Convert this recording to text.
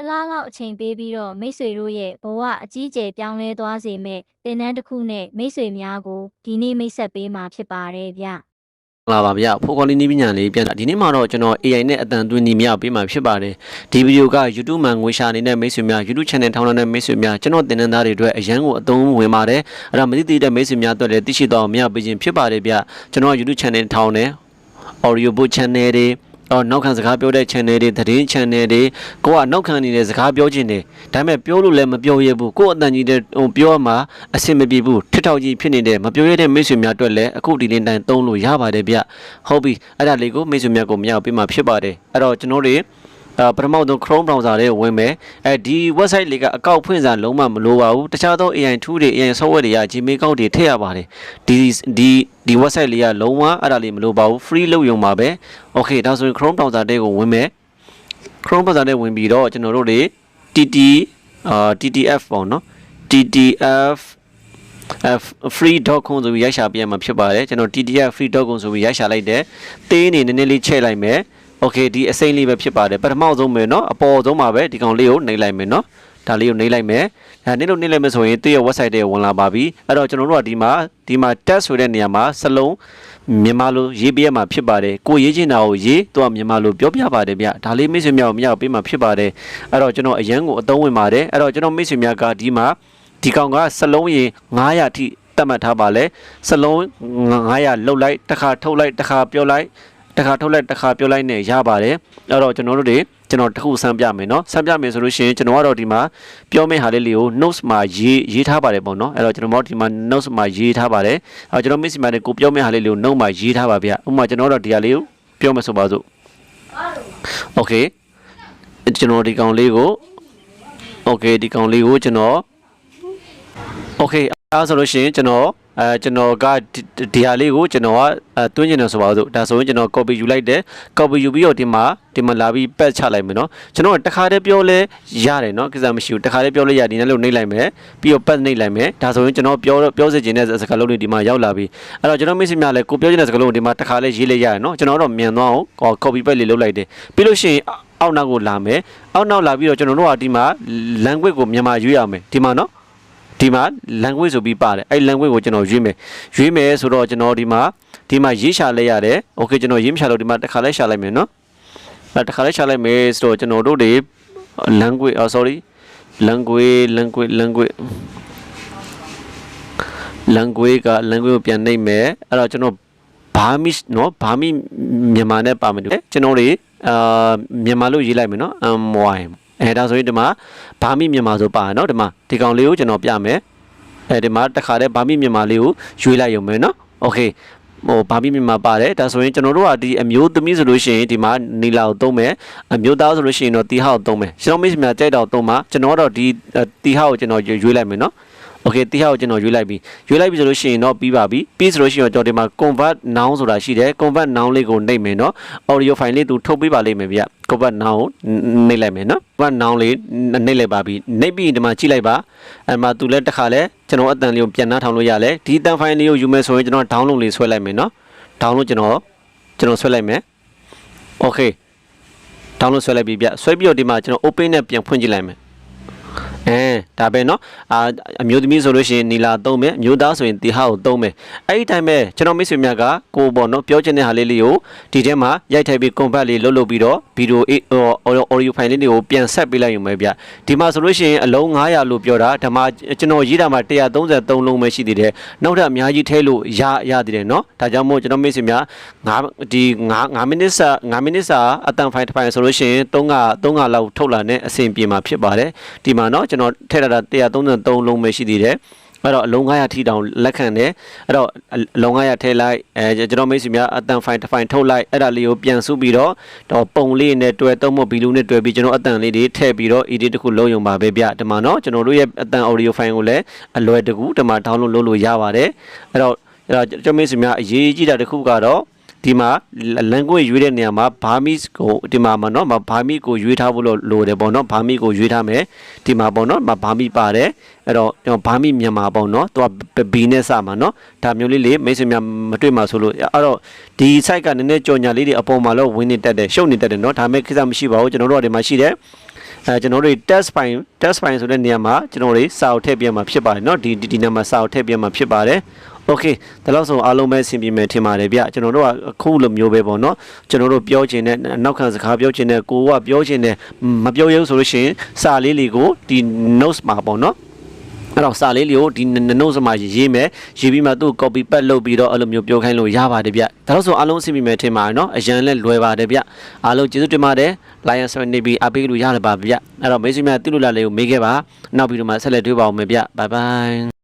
တလားလောက်အချိန်ပေးပြီးတော့မိတ်ဆွေတို့ရဲ့ဘဝအကြီးအကျယ်ပြောင်းလဲသွားစေမဲ့သင်တန်းတစ်ခုနဲ့မိတ်ဆွေများကိုဒီနေ့မိတ်ဆက်ပေးမှာဖြစ်ပါတယ်ဗျလာပါဗျာဖိုကော်လီနီးပညာလေးပြန်လာဒီနေ့မှာတော့ကျွန်တော် AI နဲ့အတန်သွင်းနေမြောက်ပေးမှာဖြစ်ပါတယ်ဒီဗီဒီယိုက YouTube မှာငွေရှာနေတဲ့မိတ်ဆွေများ YouTube channel ထောင်းလာတဲ့မိတ်ဆွေများကျွန်တော်တင်နန်းသားတွေအတွက်အရန်ကိုအသုံးဝင်ပါတယ်အဲ့ဒါမသိသေးတဲ့မိတ်ဆွေများအတွက်လည်းသိရှိတော့မြောက်ပေးခြင်းဖြစ်ပါတယ်ဗျကျွန်တော် YouTube channel ထောင်းတယ် audio book channel တွေ အော်နောက်ခံစကားပြောတဲ့ channel တွေသတင်း channel တွေကိုကနောက်ခံနေတဲ့စကားပြောခြင်းတွေဒါပေမဲ့ပြောလို့လည်းမပြောရဘူးကိုယ့်အတန်ကြီးတဲ့ဟိုပြောမှအဆင်မပြေဘူးထစ်ထောက်ကြီးဖြစ်နေတဲ့မပြောရတဲ့မိတ်ဆွေများအတွက်လည်းအခုဒီနေ့တိုင်းသုံးလို့ရပါတယ်ဗျဟုတ်ပြီအဲ့ဒါလေးကိုမိတ်ဆွေများကိုမရပေးမှာဖြစ်ပါတယ်အဲ့တော့ကျွန်တော်တွေအာ ပထမဆုံး Chrome browser လေးကိုဝင်မယ်အဲဒီ website လေးကအကောက်ဖွင့်စာလုံးဝမလိုပါဘူးတခြားသော AI tool တွေ AI software တွေက Gmail account တွေထည့်ရပါတယ်ဒီဒီဒီ website လေးကလုံးဝအဲ့ဒါလေးမလိုပါဘူး free လုပ်ရုံပါပဲ okay ဒါဆိုရင် Chrome browser တဲ့ကိုဝင်မယ် Chrome browser နဲ့ဝင်ပြီးတော့ကျွန်တော်တို့တွေ TT အာ TTF ပေါ့နော် TTF f free.com ဆိုပြီးရိုက်ရှာပြရမှာဖြစ်ပါတယ်ကျွန်တော် TTF free.com ဆိုပြီးရိုက်ရှာလိုက်တယ်သေးနေနည်းနည်းလေးချဲ့လိုက်မယ် โอเคဒီအစိမ့်လေးပဲဖြစ်ပါတယ်ပထမဆုံးပဲเนาะအပေါ်ဆုံးမှာပဲဒီကောင်လေးကိုနှိပ်လိုက်မယ်เนาะဒါလေးကိုနှိပ်လိုက်မယ်ဒါနှိပ်လို့နှိပ်လိုက်မယ်ဆိုရင်သူ့ရဲ့ website တွေဝင်လာပါပြီအဲ့တော့ကျွန်တော်တို့ကဒီမှာဒီမှာ test ဆိုတဲ့နေရာမှာစလုံးမြန်မာလိုရေးပြရမှာဖြစ်ပါတယ်ကိုရေးချင်တာကိုရေးသူကမြန်မာလိုပြောပြပါတယ်ဗျဒါလေးမိတ်ဆွေများကိုမရပေးမှာဖြစ်ပါတယ်အဲ့တော့ကျွန်တော်အရန်ကိုအသုံးဝင်ပါတယ်အဲ့တော့ကျွန်တော်မိတ်ဆွေများကဒီမှာဒီကောင်ကစလုံးရင်900အထိတတ်မှတ်ထားပါလဲစလုံး900လုတ်လိုက်တစ်ခါထုတ်လိုက်တစ်ခါပြောလိုက် တစ်ခါထုတ်လိုက်တစ်ခါပြုတ်လိုက်နဲ့ရပါတယ်အဲ့တော့ကျွန်တော်တို့တွေကျွန်တော်တခုစမ်းပြမယ်နော်စမ်းပြမယ်ဆိုလို့ရှိရင်ကျွန်တော်ကတော့ဒီမှာပြောမယ့်ဟာလေးလေးကို notes မှာရေးရေးထားပါတယ်ပေါ့နော်အဲ့တော့ကျွန်တော်တို့ဒီမှာ notes မှာရေးထားပါတယ်အဲ့တော့ကျွန်တော် miss မှာလည်းကိုပြောမယ့်ဟာလေးလေးကို note မှာရေးထားပါဗျဥပမာကျွန်တော်တို့ဒီဟာလေးကိုပြောမယ်ဆိုပါစို့ okay ကျွန်တော်ဒီကောင်လေးကို okay ဒီကောင်လေးကိုကျွန်တော် okay အားဆိုလို့ရှိရင်ကျွန်တော် အဲကျွန်တော်ကဒီဒီဟာလေးကိုကျွန်တော်ကအဲတွင်းကျင်တယ်ဆိုပါစို့ဒါဆိုရင်ကျွန်တော် copy ယူလိုက်တယ် copy ယူပြီးတော့ဒီမှာဒီမှာလာပြီး patch ချလိုက်မယ်နော်ကျွန်တော်တခါတည်းပြောလဲရတယ်နော်ကိစ္စမရှိဘူးတခါတည်းပြောလဲရဒီနေ့လို့နှိပ်လိုက်မယ်ပြီးတော့ patch နှိပ်လိုက်မယ်ဒါဆိုရင်ကျွန်တော်ပြောပြောစေချင်တဲ့စကားလုံးတွေဒီမှာရောက်လာပြီအဲ့တော့ကျွန်တော်မိတ်ဆွေများလည်းကိုပြောချင်တဲ့စကားလုံးကိုဒီမှာတခါလဲရေးလိုက်ရတယ်နော်ကျွန်တော်တော့မြန်သွားအောင် copy paste လေးလုပ်လိုက်တယ်ပြီးလို့ရှိရင်အောက်နောက်ကိုလာမယ်အောက်နောက်လာပြီးတော့ကျွန်တော်တို့ကဒီမှာ language ကိုမြန်မာရွေးရမယ်ဒီမှာနော် ဒီမှာ language ဆိုပြီးပါတယ်အဲ့ language ကိုကျွန်တော်ရွေးမယ်ရွေးမယ်ဆိုတော့ကျွန်တော်ဒီမှာဒီမှာရေးရှာလိုက်ရတယ် okay ကျွန်တော်ရေးမရှာလို့ဒီမှာတစ်ခါလဲရှာလိုက်မယ်နော်အဲတစ်ခါလဲရှာလိုက်မယ်ဆိုတော့ကျွန်တော်တို့တွေ language oh sorry language language language language က language ကိုပြန်နှိပ်မယ်အဲ့တော့ကျွန်တော်ဘာမီနော်ဘာမီမြန်မာနဲ့ပါမယ်တူကျွန်တော်တွေအာမြန်မာလို့ရေးလိုက်မယ်နော် my အဲဒါဆိုရင်ဒီမှာဘာမိမြန်မာဆိုပါရနော်ဒီမှာဒီကောင်လေးကိုကျွန်တော်ပြမယ်အဲဒီမှာတစ်ခါတည်းဘာမိမြန်မာလေးကိုရွေးလိုက်ရုံပဲနော်โอเคဟိုဘာမိမြန်မာပါတယ်ဒါဆိုရင်ကျွန်တော်တို့ကဒီအမျိုးသမီးဆိုလို့ရှိရင်ဒီမှာနီလာကိုသုံးမယ်အမျိုးသားဆိုလို့ရှိရင်တော့တီဟောက်သုံးမယ်ကျွန်တော်မိတ်ဆွေများကြိုက်တော့သုံးမှာကျွန်တော်ကတော့ဒီတီဟောက်ကိုကျွန်တော်ရွေးလိုက်မယ်နော် โอเคတီဟောက်ကိုကျွန်တော်ရွေးလိုက်ပြီရွေးလိုက်ပြီဆိုလို့ရှိရင်တော့ပြီးပါပြီပြီးဆိုလို့ရှိရင်တော့ကျွန်တော်ဒီမှာ convert noun ဆိုတာရှိတယ် convert noun လေးကိုနှိပ်မယ်နော် audio file လေးသူထုတ်ပေးပါလိမ့်မယ်ဗျ convert noun ကိုနှိပ်လိုက်မယ်နော် convert noun လေးနှိပ်လိုက်ပါပြီနှိပ်ပြီးရင်ဒီမှာကြည့်လိုက်ပါအဲမှာသူလည်းတစ်ခါလဲကျွန်တော်အတန်လေးကိုပြန်နှားထောင်လို့ရလဲဒီအတန် file လေးကိုယူမယ်ဆိုရင်ကျွန်တော် download လေးဆွဲလိုက်မယ်နော် download ကျွန်တော်ကျွန်တော်ဆွဲလိုက်မယ် okay download ဆွဲလိုက်ပြီဗျဆွဲပြီးတော့ဒီမှာကျွန်တော် open နဲ့ပြန်ဖွင့်ကြည့်လိုက်မယ် အဲဒါပဲเนาะအာအမျိုးသမီးဆိုလို့ရှိရင်နီလာသုံးမယ်အမျိုးသားဆိုရင်တီဟာကိုသုံးမယ်အဲ့ဒီတိုင်းပဲကျွန်တော်မိတ်ဆွေများကကိုပေါ့เนาะပြောချင်တဲ့ဟာလေးလေးကိုဒီထဲမှာရိုက်ထည့်ပြီး convert လေးလုပ်လုပ်ပြီးတော့ဗီဒီယို audio file လေးတွေကိုပြန်ဆက်ပေးလိုက်ရုံပဲဗျဒီမှာဆိုလို့ရှိရင်အလုံး900လို့ပြောတာဒါမှကျွန်တော်ရေးတာမှာ133လုံးပဲရှိသေးတယ်နောက်ထပ်အများကြီးထဲလို့ရရသေးတယ်เนาะဒါကြောင့်မို့ကျွန်တော်မိတ်ဆွေများ9ဒီ9 9မိနစ်စာ9မိနစ်စာအတန် file တစ် file ဆိုလို့ရှိရင်3က3ကလောက်ထုတ်လာတဲ့အဆင်ပြေမှာဖြစ်ပါတယ်ဒီမှာเนาะ ကျွန်တော်ထည့်ထားတာ133လုံးပဲရှိသေးတယ်အဲ့တော့အလုံး900ထိတောင်လက်ခံတယ်အဲ့တော့အလုံး900ထည့်လိုက်အဲကျွန်တော်မိတ်ဆွေများအတန်ဖိုင်တစ်ဖိုင်ထုတ်လိုက်အဲ့ဒါလေးကိုပြန်စုပြီးတော့တော့ပုံလေးနဲ့တွဲသုံးဖို့ဘီလူနဲ့တွဲပြီးကျွန်တော်အတန်လေးတွေထည့်ပြီးတော့ edit တစ်ခုလုံးရုံပါပဲဗျဒီမှာနော်ကျွန်တော်တို့ရဲ့အတန် audio file ကိုလည်းအလွယ်တကူဒီမှာ download လုပ်လို့ရပါတယ်အဲ့တော့အဲ့တော့ကျွန်တော်မိတ်ဆွေများအရေးကြီးတာတစ်ခုကတော့ ဒီမှာ language ရွေးတဲ့နေရာမှာ Burmese ကိုဒီမှာမှာเนาะ Burmese ကိုရွေးထားဖို့လို့လိုတယ်ပေါ့เนาะ Burmese ကိုရွေးထားမယ်ဒီမှာပေါ့เนาะ Burmese ပါတယ်အဲ့တော့ကျွန်တော် Burmese မြန်မာပေါ့เนาะသူက B နဲ့စမှာเนาะဒါမျိုးလေးလေးမိတ်ဆွေများမတွေ့မှာဆိုလို့အဲ့တော့ဒီ site ကနည်းနည်းကြော်ညာလေးတွေအပေါ်မှာတော့ဝင်နေတတ်တယ်ရှုပ်နေတတ်တယ်เนาะဒါမဲ့ကိစ္စမရှိပါဘူးကျွန်တော်တို့ကဒီမှာရှိတယ် အဲကျွန်တော်တို့ test file test file ဆိုတဲ့နေရာမှာကျွန်တော်တို့စာအုပ်ထည့်ပြမှာဖြစ်ပါတယ်เนาะဒီဒီနေရာမှာစာအုပ်ထည့်ပြမှာဖြစ်ပါတယ် Okay ဒါလို့ဆိုအားလုံးပဲအဆင်ပြေမယ်ထင်ပါတယ်ဗျကျွန်တော်တို့ကအခုလိုမျိုးပဲပေါ့နော်ကျွန်တော်တို့ပြောချင်တဲ့နောက်ခံစကားပြောချင်တဲ့ကိုကပြောချင်တဲ့မပြောရဘူးဆိုလို့ရှိရင်စာလေးလေးကိုဒီ notes မှာပေါ့နော်အဲ့တော့စာလေးလေးကိုဒီ notes မှာရေးမယ်ရေးပြီးမှသူ့ copy pad လုပ်ပြီးတော့အဲ့လိုမျိုးပြောခိုင်းလို့ရပါတယ်ဗျဒါလို့ဆိုအားလုံးအဆင်ပြေမယ်ထင်ပါတယ်နော်အရန်လည်းလွယ်ပါတယ်ဗျအားလုံးကျေးဇူးတင်ပါတယ် Lion 7နေပြီးအပေးလို့ရတယ်ပါဗျအဲ့တော့မိတ်ဆွေများတိလို့လာလေးကိုမေးခဲ့ပါနောက်ပြီးတော့မှဆက်လက်တွေ့ပါအောင်မယ်ဗျ bye bye